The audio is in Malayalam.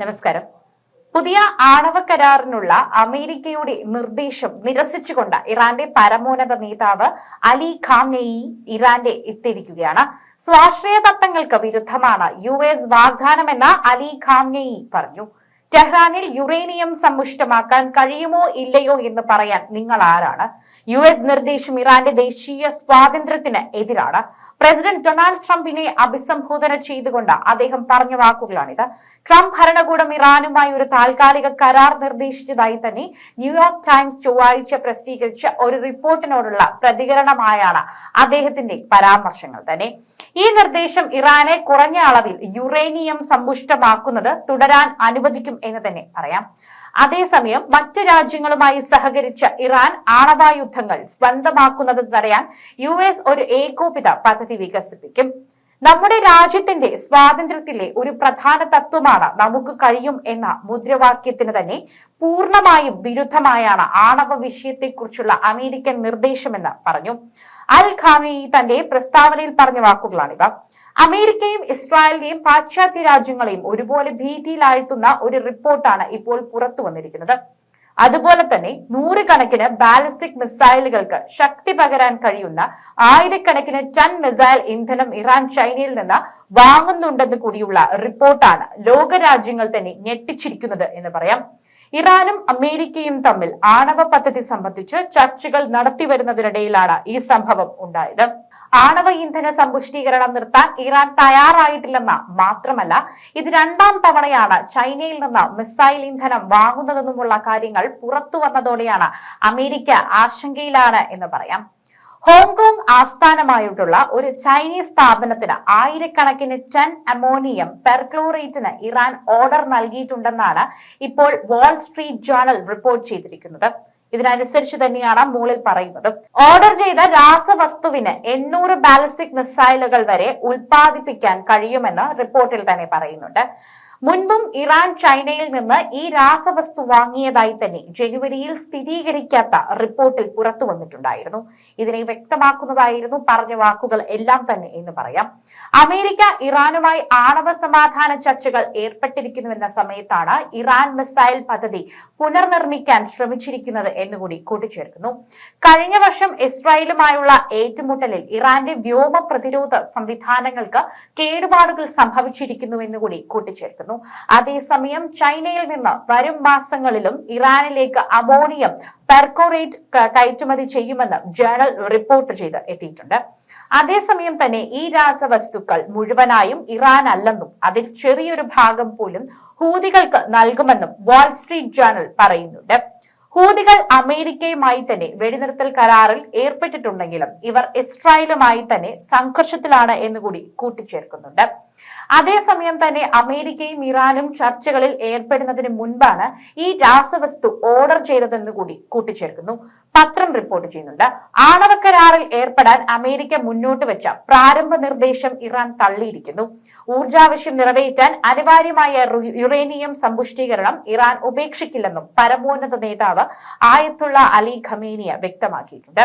നമസ്കാരം. പുതിയ ആണവ കരാറിനുള്ള അമേരിക്കയുടെ നിർദ്ദേശം നിരസിച്ചുകൊണ്ട് ഇറാന്റെ പരമോന്നത നേതാവ് അലി ഖാംനെയി ഇറാന്റെ എത്തിയിരിക്കുകയാണ്. സ്വാശ്രയ തത്വങ്ങൾക്ക് വിരുദ്ധമാണ് യു എസ് വാഗ്ദാനമെന്ന് അലി ഖാംനെയി പറഞ്ഞു. ടെഹ്റാനിൽ യുറേനിയം സമ്പുഷ്ടമാക്കാൻ കഴിയുമോ ഇല്ലയോ എന്ന് പറയാൻ നിങ്ങൾ ആരാണ്? യു എസ് നിർദ്ദേശം ഇറാന്റെ ദേശീയ സ്വാതന്ത്ര്യത്തിന് എതിരാണ്. പ്രസിഡന്റ് ഡൊണാൾഡ് ട്രംപിനെ അഭിസംബോധന ചെയ്തുകൊണ്ട് അദ്ദേഹം പറഞ്ഞ വാക്കുകളാണിത്. ട്രംപ് ഭരണകൂടം ഇറാനുമായി ഒരു താൽക്കാലിക കരാർ നിർദ്ദേശിച്ചതായി തന്നെ ന്യൂയോർക്ക് ടൈംസ് ചൊവ്വാഴ്ച പ്രസിദ്ധീകരിച്ച ഒരു റിപ്പോർട്ടിനോടുള്ള പ്രതികരണമായാണ് അദ്ദേഹത്തിന്റെ പരാമർശങ്ങൾ തന്നെ. ഈ നിർദ്ദേശം ഇറാനെ കുറഞ്ഞ അളവിൽ യുറേനിയം സമ്പുഷ്ടമാക്കുന്നത് തുടരാൻ അനുവദിക്കും എന്ന് തന്നെ പറയാം. അതേസമയം മറ്റു രാജ്യങ്ങളുമായി സഹകരിച്ച ഇറാൻ ആണവായുദ്ധങ്ങൾ സ്വന്തമാക്കുന്നത് തടയാൻ യു ഒരു ഏകോപിത പദ്ധതി വികസിപ്പിക്കും. നമ്മുടെ രാജ്യത്തിന്റെ സ്വാതന്ത്ര്യത്തിലെ ഒരു പ്രധാന തത്വമാണ് നമുക്ക് കഴിയും എന്ന മുദ്രാവാക്യത്തിന് തന്നെ പൂർണമായും വിരുദ്ധമായാണ് ആണവ വിഷയത്തെക്കുറിച്ചുള്ള അമേരിക്കൻ നിർദ്ദേശമെന്ന് പറഞ്ഞു. അൽ ഖാമി തന്റെ പ്രസ്താവനയിൽ പറഞ്ഞ വാക്കുകളാണിവ. അമേരിക്കയും ഇസ്രായേലിനെയും പാശ്ചാത്യ രാജ്യങ്ങളെയും ഒരുപോലെ ഭീതിയിലാഴ്ത്തുന്ന ഒരു റിപ്പോർട്ടാണ് ഇപ്പോൾ പുറത്തു വന്നിരിക്കുന്നത്. അതുപോലെ തന്നെ നൂറുകണക്കിന് ബാലിസ്റ്റിക് മിസൈലുകൾക്ക് ശക്തി പകരാൻ കഴിയുന്ന ആയിരക്കണക്കിന് ടൺ മിസൈൽ ഇന്ധനം ഇറാൻ ചൈനയിൽ നിന്ന് വാങ്ങുന്നുണ്ടെന്ന് കൂടിയുള്ള റിപ്പോർട്ടാണ് ലോകരാജ്യങ്ങൾ തന്നെ ഞെട്ടിച്ചിരിക്കുന്നത് എന്ന് പറയാം. ഇറാനും അമേരിക്കയും തമ്മിൽ ആണവ പദ്ധതി സംബന്ധിച്ച് ചർച്ചകൾ നടത്തി വരുന്നതിനിടയിലാണ് ഈ സംഭവം ഉണ്ടായത്. ആണവ ഇന്ധന സമ്പുഷ്ടീകരണം നിർത്താൻ ഇറാൻ തയ്യാറായിട്ടില്ലെന്ന മാത്രമല്ല ഇത് രണ്ടാം തവണയാണ് ചൈനയിൽ നിന്ന് മിസൈൽ ഇന്ധനം വാങ്ങുന്നതെന്നുമുള്ള കാര്യങ്ങൾ പുറത്തു വന്നതോടെയാണ് അമേരിക്ക ആശങ്കയിലാണ് എന്ന് പറയാം. ഹോങ്കോങ് ആസ്ഥാനമായിട്ടുള്ള ഒരു ചൈനീസ് സ്ഥാപനത്തിന് ആയിരക്കണക്കിന് ടൺ അമോണിയം പെർക്ലോറേറ്റിന് ഇറാൻ ഓർഡർ നൽകിയിട്ടുണ്ടെന്നാണ് ഇപ്പോൾ വാൾ സ്ട്രീറ്റ് ജേണൽ റിപ്പോർട്ട് ചെയ്തിരിക്കുന്നത്. ഇതിനനുസരിച്ച് തന്നെയാണ് മുകളിൽ പറയുന്നത്. ഓർഡർ ചെയ്ത രാസവസ്തുവിന് എണ്ണൂറ് ബാലിസ്റ്റിക് മിസൈലുകൾ വരെ ഉൽപ്പാദിപ്പിക്കാൻ കഴിയുമെന്ന് റിപ്പോർട്ടിൽ തന്നെ പറയുന്നുണ്ട്. മുൻപും ഇറാൻ ചൈനയിൽ നിന്ന് ഈ രാസവസ്തു വാങ്ങിയതായി തന്നെ ജനുവരിയിൽ സ്ഥിരീകരിക്കാത്ത റിപ്പോർട്ടിൽ പുറത്തു വന്നിട്ടുണ്ടായിരുന്നു. ഇതിനെ വ്യക്തമാക്കുന്നതായിരുന്നു പറഞ്ഞ വാക്കുകൾ എല്ലാം തന്നെ എന്ന് പറയാം. അമേരിക്ക ഇറാനുമായി ആണവ സമാധാന ചർച്ചകൾ ഏർപ്പെട്ടിരിക്കുന്നുവെന്ന സമയത്താണ് ഇറാൻ മിസൈൽ പദ്ധതി പുനർനിർമ്മിക്കാൻ ശ്രമിച്ചിരിക്കുന്നത് എന്നുകൂടി കൂട്ടിച്ചേർക്കുന്നു. കഴിഞ്ഞ വർഷം ഇസ്രായേലുമായുള്ള ഏറ്റുമുട്ടലിൽ ഇറാന്റെ വ്യോമ പ്രതിരോധ സംവിധാനങ്ങൾക്ക് കേടുപാടുകൾ സംഭവിച്ചിരിക്കുന്നു എന്നുകൂടി കൂട്ടിച്ചേർക്കുന്നു അതേസമയം ചൈനയിൽ നിന്ന് വരും മാസങ്ങളിലും ഇറാനിലേക്ക് അമോണിയം പെർക്കോറേറ്റ് കയറ്റുമതി ചെയ്യുമെന്ന് ജേണൽ റിപ്പോർട്ട് ചെയ്ത് എത്തിയിട്ടുണ്ട്. അതേസമയം തന്നെ ഈ രാസവസ്തുക്കൾ മുഴുവനായും ഇറാൻ അല്ലെന്നും അതിൽ ചെറിയൊരു ഭാഗം പോലും ഹൂതികൾക്ക് നൽകുമെന്നും വാൾസ്ട്രീറ്റ് ജേണൽ പറയുന്നുണ്ട്. ഹൂതികൾ അമേരിക്കയുമായി തന്നെ വെടിനിർത്തൽ കരാറിൽ ഏർപ്പെട്ടിട്ടുണ്ടെങ്കിലും ഇവർ ഇസ്രായേലുമായി തന്നെ സംഘർഷത്തിലാണ് എന്നുകൂടി കൂട്ടിച്ചേർക്കുന്നുണ്ട്. അതേസമയം തന്നെ അമേരിക്കയും ഇറാനും ചർച്ചകളിൽ ഏർപ്പെടുന്നതിന് മുൻപാണ് ഈ രാസവസ്തു ഓർഡർ ചെയ്തതെന്ന് കൂടി കൂട്ടിച്ചേർക്കുന്നു. പത്രം റിപ്പോർട്ട് ചെയ്യുന്നുണ്ട്. ആണവ കരാറിൽ ഏർപ്പെടാൻ അമേരിക്ക മുന്നോട്ട് വെച്ച പ്രാരംഭ നിർദ്ദേശം ഇറാൻ തള്ളിയിരിക്കുന്നു. ഊർജാവശ്യം നിറവേറ്റാൻ അനിവാര്യമായ യുറേനിയം സമ്പുഷ്ടീകരണം ഇറാൻ ഉപേക്ഷിക്കില്ലെന്നും പരമോന്നത നേതാവ് ആയത്തുള്ള അലി ഖമേനിയ വ്യക്തമാക്കിയിട്ടുണ്ട്.